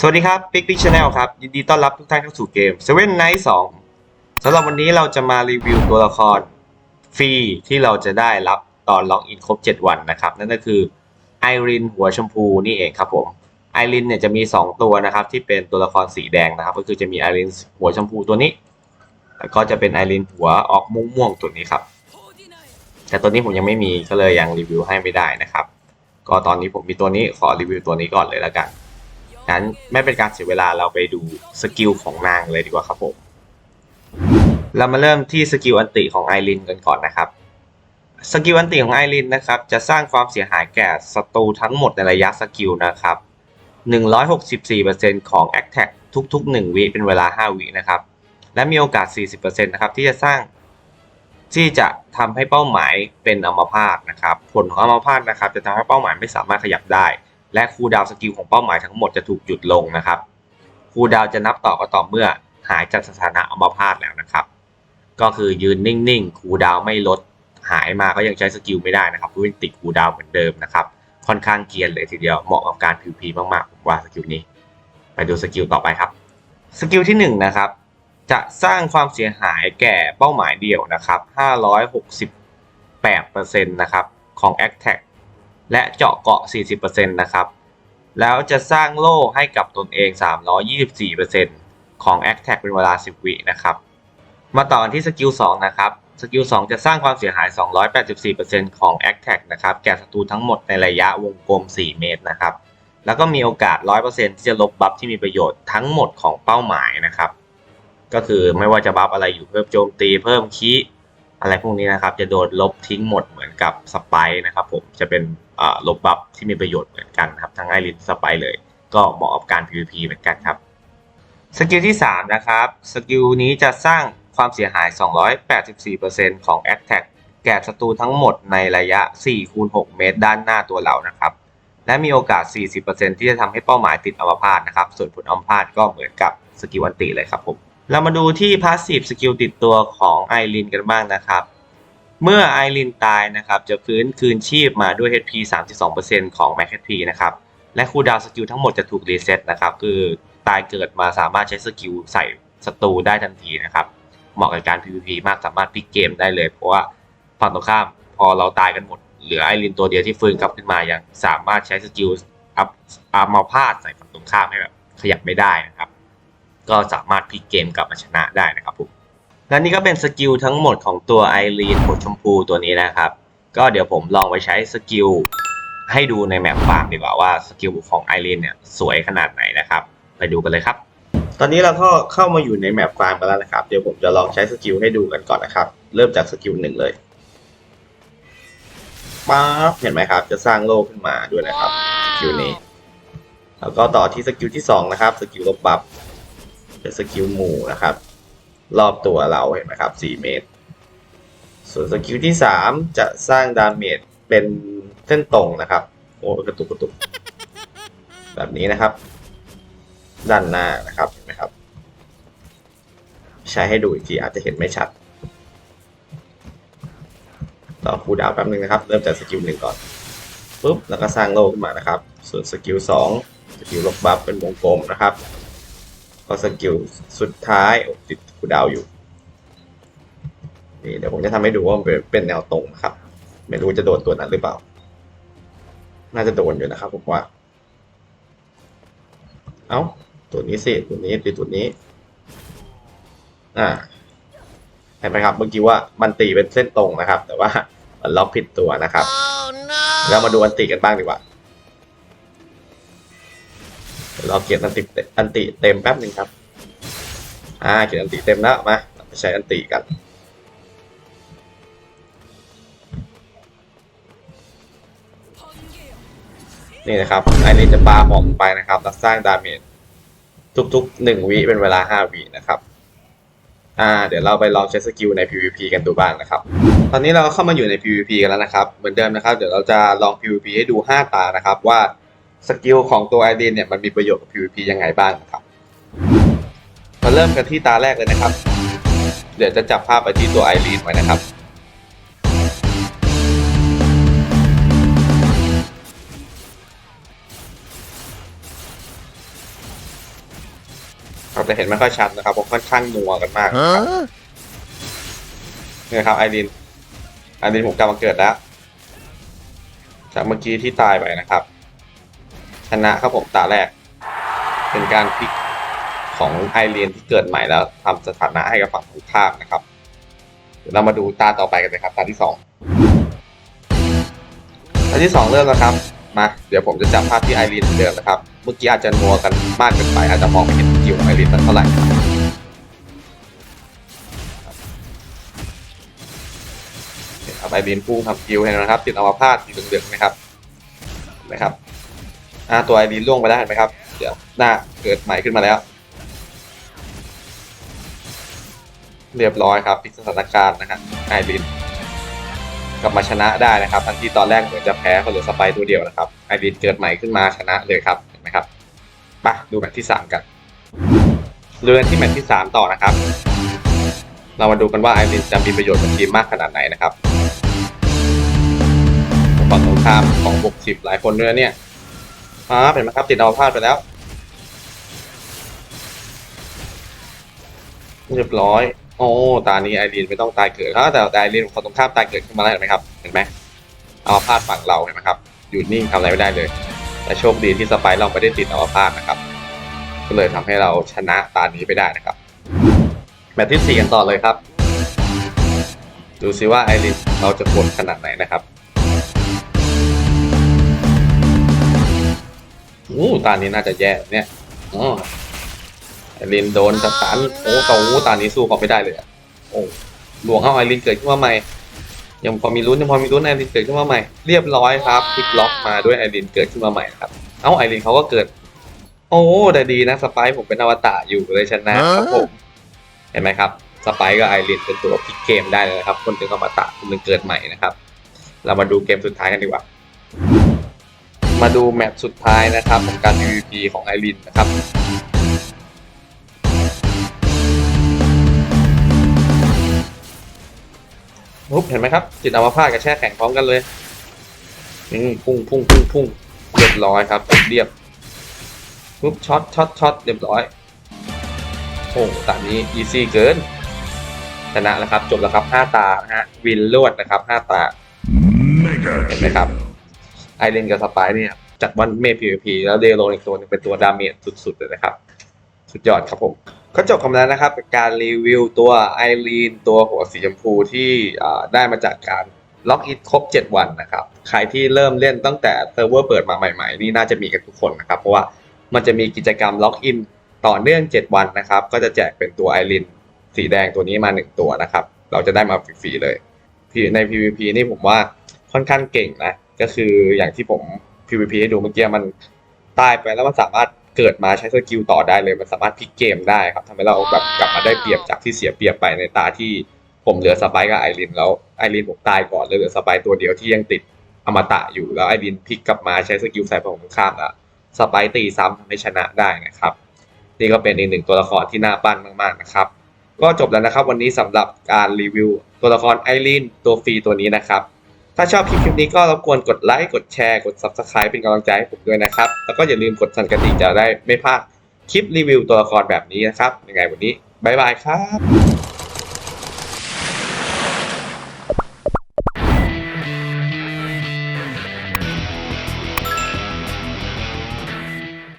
สวัสดีครับ Big Big Channel ครับ ยินดีต้อนรับทุกท่านเข้าสู่เกม Seven Night 2สำหรับวันนี้เราจะมารีวิวตัวละครฟรีที่เราจะได้รับตอนล็อกอินครบ 7 วันนะครับ นั่นก็คือไอรินหัวชมพูนี่เองครับผมไอรินเนี่ยจะมี 2 ตัวนะครับ ที่เป็นตัวละครสีแดงนะครับ ก็คือจะมีไอรินหัวชมพูตัวนี้ แล้วก็จะเป็นไอรินหัวออกม่วงๆตัวนี้ครับ แต่ตัวนี้ผมยังไม่มีก็เลยยังรีวิวให้ไม่ได้นะครับ ก็ตอนนี้ผมมีตัวนี้ขอรีวิวตัวนี้ก่อนเลยแล้วกัน งั้นไม่เป็นการเสียเวลาเราไปดูสกิลของนางเลยดีกว่าครับผม เรามาเริ่มที่สกิลอันติของไอรินกันก่อนนะครับสกิลอันติของไอรินนะครับจะสร้างความเสียหายแก่ศัตรูทั้งหมดในระยะสกิลนะครับ 164%ของ a t t a c ทุกๆ 1 วิเป็นเวลา 5 วินะครับ และมีโอกาส 40%นะครับที่จะสร้างที่จะทำให้เป้าหมายเป็นอัมพาตนะครับ ผลของอัมพาตนะครับ จะทำให้เป้าหมายไม่สามารถขยับได้ และคูลดาวสกิลของเป้าหมายทั้งหมดจะถูกหยุดลงนะครับคูลดาวจะนับต่อก็ต่อเมื่อหายจากสถานะอมพาตแล้วนะครับ ก็คือยืนนิ่งๆคูลดาวไม่ลดหายมาก็ยังใช้สกิลไม่ได้นะครับเพราะว่าติดคูลดาวเหมือนเดิมนะครับค่อนข้างเกียนเลยทีเดียวเหมาะกับการ PVP มากๆผมว่าสกิลนี้ ไปดูสกิลต่อไปครับสกิลที่หนึ่งนะครับจะสร้างความเสียหายแก่เป้าหมายเดี่ยวนะครับ 568%นะครับ ของ a t t a c และเจาะเกาะ 40%นะครับ แล้วจะสร้างโล่ให้กับตนเอง 324%ของ a t t a c เป็นเวลา 10 วินะครับ มาต่อกันที่สกิล 2 นะครับ สกิล 2 จะสร้างความเสียหาย 284%ของ a t t a c นะครับ แก่ศัตรูทั้งหมดในระยะวงกลม 4 เมตรนะครับ แล้วก็มีโอกาส 100%ที่จะลบบัฟที่มีประโยชน์ทั้งหมดของเป้าหมายนะครับ ก็คือไม่ว่าจะบัฟอะไรอยู่เพิ่มโจมตีเพิ่มคี อะไรพวกนี้นะครับ จะโดนลบทิ้งหมดเหมือนกับสไปร์นะครับผมจะเป็นลบบัฟที่มีประโยชน์เหมือนกันครับทั้งไอรินสไปร์เลย ก็เหมาะกับการ PVP เหมือนกันครับสกิลที่ 3 นะครับสกิลนี้จะสร้างความเสียหาย 284%ของ a t t a c แก่ศัตรูทั้งหมดในระยะ 4 คูณ 6 เมตร ด้านหน้าตัวเรานะครับ และมีโอกาส 40%ที่จะทำให้เป้าหมายติดอัมพาตนะครับ ส่วนผลอัมพาตก็เหมือนกับสกิลอันติเลยครับผม เรามาดูที่พาสซีฟสกิลติดตัวของไอรินกันบ้างนะครับ เมื่อไอรินตายนะครับจะฟื้นคืนชีพมาด้วย HP 32%ของ Max HP นะครับ และคูลดาวสกิลทั้งหมดจะถูกรีเซ็ตนะครับ คือตายเกิดมาสามารถใช้สกิลใส่ศัตรูได้ทันทีนะครับ เหมาะกับการ PVP มากสามารถพลิกเกมได้เลย เพราะว่าฝั่งตรงข้ามพอเราตายกันหมด เหลือไอรินตัวเดียวที่ฟื้นกลับขึ้นมายังสามารถใช้สกิลอัพอัพมาพาดใส่ฝั่งตรงข้ามให้แบบขยับไม่ได้นะครับ ก็สามารถพลิกเกมกลับมาชนะได้นะครับผมและนี่ก็เป็นสกิลทั้งหมดของตัวไอรีนหัวชมพูตัวนี้นะครับ ก็เดี๋ยวผมลองไปใช้สกิลให้ดูในแมปฟาร์มดีกว่าว่าสกิลของไอรีนเนี่ยสวยขนาดไหนนะครับ ไปดูกันเลยครับ ตอนนี้เราก็เข้ามาอยู่ในแมปฟาร์มกันแล้วนะครับ เดี๋ยวผมจะลองใช้สกิลให้ดูกันก่อนนะครับ เริ่มจากสกิลหนึ่งเลยป๊าบเห็นไหมครับ จะสร้างโลกขึ้นมาด้วยนะครับสกิลนี้ แล้วก็ต่อที่สกิลที่สองนะครับสกิลลบบัฟ เป็นสกิลหมู่นะครับ รอบตัวเราเห็นไหมครับ 4 เมตร ส่วนสกิลที่ 3 จะสร้างดาเมจเป็นเส้นตรงนะครับ โอ้กระตุกกระตุก แบบนี้นะครับ ด้านหน้านะครับเห็นไหมครับ ใช้ให้ดูอีกทีอาจจะเห็นไม่ชัดต่อคูดาวแป๊บนึงนะครับ เริ่มจากสกิลหนึ่งก่อนปุ๊บแล้วก็สร้างโลกขึ้นมานะครับ ส่วนสกิลสองสกิลลบบัฟเป็นวงกลมนะครับ ก็สกิลสุดท้ายโอ้ติดคูลดาวน์อยู่ นี่เดี๋ยวผมจะทำให้ดูว่ามันเป็นเป็นแนวตรงนะครับ ไม่รู้จะโดนตัวนั้นหรือเปล่า น่าจะโดนอยู่นะครับผมว่า เอ้า ตัวนี้สิตัวนี้ตีตัวนี้ อ่าเห็นไหมครับเมื่อกี้ว่ามันตีเป็นเส้นตรงนะครับ แต่ว่ามันล็อกผิดตัวนะครับ แล้วมาดูอันติกันบ้างดีกว่า เราเขียนอันติอันติเต็มแป๊บหนึ่งครับ อ่าเขียนอันติเต็มแล้วมาไปใช้อันติกันนี่นะครับไอรีนจะปาหอมไปนะครับแล้วสร้างดาเมจทุกๆหนึ่งวิเป็นเวลาห้าวินะครับ อ่า เดี๋ยวเราไปลองใช้สกิลใน PVP กันดูบ้างนะครับ ตอนนี้เราเข้ามาอยู่ใน PVP กันแล้วนะครับ เหมือนเดิมนะครับ เดี๋ยวเราจะลอง PVP ให้ดู 5 ตานะครับว่า สกิลของตัวไอรีนเนี่ยมันมีประโยชน์กับ PVP ยังไงบ้างนะครับ มาเริ่มกันที่ตาแรกเลยนะครับ เดี๋ยวจะจับภาพไปที่ตัวไอรีนไว้นะครับนจะเห็นไม่ค่อยชัดนะครับเพราะค่อนข้างนัวกันมากนะครับนี่นะครับไอรินไอรินผมกลับมาเกิดแล้วจากเมื่อกี้ที่ตายไปนะครับ ชนะครับผมตาแรก เป็นการพลิกของไอรีนที่เกิดใหม่แล้วทำสถานะให้กับฝั่งตรงข้ามนะครับ เดี๋ยวเรามาดูตาต่อไปกันเลยครับ ตาที่สองตาที่สองเริ่มแล้วครับมาเดี๋ยวผมจะจับภาพที่ไอรีนเหมือนเดิมนะครับ เมื่อกี้อาจจะนัวกันมากเกินไปอาจจะมองไม่เห็นกิลของไอรีนสักเท่าไหร่ครับไอรีนพุ่งทำกิลเห็นไหมครับ ติดอัมพาตสีเหลืองๆนะครับนไหมครับ อ่าตัวไอรีนล่วงไปแล้วเห็นไหมครับ เดี๋ยวหน้าเกิดใหม่ขึ้นมาแล้ว เรียบร้อยครับพลิกสถานการณ์นะฮะไอรินกลับมาชนะได้นะครับทันทีตอนแรกเหมือนจะแพ้เขาเหลือสไปร์ตัวเดียวนะครับไอรินเกิดใหม่ขึ้นมาชนะเลยครับเห็นไหมครับไปดูแมตช์ที่สามกันเรือนที่แมตช์ที่สามต่อนะครับ เรามาดูกันว่าไอรินจะมีประโยชน์กับทีมมากขนาดไหนนะครับฝั่งตรงข้ามของบวกสิบหลายคนด้วยเนี่ย อ่าเห็นไหมครับติดเอาพลาดไปแล้ว เรียบร้อย โอ้ตานี้ไอรีนไม่ต้องตายเกิดครับแต่ไอรีนของตรงข้ามตายเกิดขึ้นมาแล้วเห็นไหมครับเห็นไหมเอาพาดฝั่งเราเห็นไหมครับอยู่นิ่งทำอะไรไม่ได้เลยแต่โชคดีที่สไปร์เราไม่ได้ติดเอาพาดนะครับก็เลยทำให้เราชนะตานี้ไปได้นะครับแมตช์ที่สี่กันต่อเลยครับ ดูซิว่าไอรินเราจะปวดขนาดไหนนะครับ อู้ตานี้น่าจะแย่เนี่ยอ๋อไอรินโดนสตันโอ้โหตอนนี้สู้เขาไม่ได้เลยอะโอ้หลวงเข้าไอรินเกิดขึ้นมาใหม่ยังพอมีลุ้นยังพอมีลุ้นไอรินเกิดขึ้นมาใหม่ เรียบร้อยครับพลิกล็อกมาด้วยไอรินเกิดขึ้นมาใหม่ครับ เอ้าไอรินเขาก็เกิด โอ้แต่ดีนะสไปร์ผมเป็นอวตารอยู่เลยชนะครับผมเห็นไหมครับสไปร์กับไอรินเป็นตัวพลิกเกมได้เลยนะครับ คนหนึ่งอมตะคนหนึ่งเกิดใหม่นะครับ เรามาดูเกมสุดท้ายกันดีกว่า มาดูแมตช์สุดท้ายนะครับของการ PVP ของไอรินนะครับปุ๊บเห็นไหมครับ จิตอัมพาตกับแช่แข็งพร้อมกันเลยนี่พุ่งพุ่งพุ่งพุ่งเรียบร้อยครับ เรียบปุ๊บช็อตช็อตช็อตเรียบร้อยโอ้ตอนนี้อีซี่เกินชนะแล้วครับ จบแล้วครับห้าตานะฮะ วินลวดนะครับห้าตา เห็นไหมครับ ไอเลนกับสปายเนี่ยจากวันเมพีพีแล้วเดโลอีกตัวนึงเป็นตัวดาเมจสุดๆเลยนะครับ สุดยอดครับผมก็จบกันแล้วนะครับการรีวิวตัวไอรีนตัวหัวสีชมพูที่ได้มาจากการล็อกอินครบ 7 วันนะครับ ใครที่เริ่มเล่นตั้งแต่เซิร์ฟเวอร์เปิดมาใหม่ๆ นี่น่าจะมีกันทุกคนนะครับ เพราะว่ามันจะมีกิจกรรมล็อกอินต่อเนื่อง 7 วันนะครับ ก็จะแจกเป็นตัวไอรินสีแดงตัวนี้มา 1 ตัวนะครับ เราจะได้มาฟรีๆเลย ใน PVP นี่ผมว่าค่อนข้างเก่งนะ ก็คืออย่างที่ผม PVP ให้ดูเมื่อกี้มันตายไปแล้วมันสามารถเกิดมาใช้สกิลต่อได้เลย มันสามารถพลิกเกมได้ครับทำให้เราแบบกลับมาได้เปรียบจากที่เสียเปรียบไปในตาที่ผมเหลือสไปร์กับไอรินแล้วไอรินผมตายก่อนเลยเหลือสไปร์ตัวเดียวที่ยังติดอมตะอยู่แล้วไอรินพลิกกลับมาใช้สกิลใส่ฝั่งตรงข้ามแล้วสไปร์ตีซ้ำทำให้ชนะได้นะครับ นี่ก็เป็นอีกหนึ่งตัวละครที่น่าปั้นมากๆนะครับ ก็จบแล้วนะครับ วันนี้สำหรับการรีวิวตัวละครไอรินตัวฟรีตัวนี้นะครับ ถ้าชอบคลิปนี้ก็รบกวนกดไลค์ กดแชร์ กด Subscribe เป็นกำลังใจให้ผมด้วยนะครับ แล้วก็อย่าลืมกดสั่นกระดิ่งจะได้ไม่พลาดคลิปรีวิวตัวละครแบบนี้นะครับ ยังไงวันนี้ บ๊ายบายครับ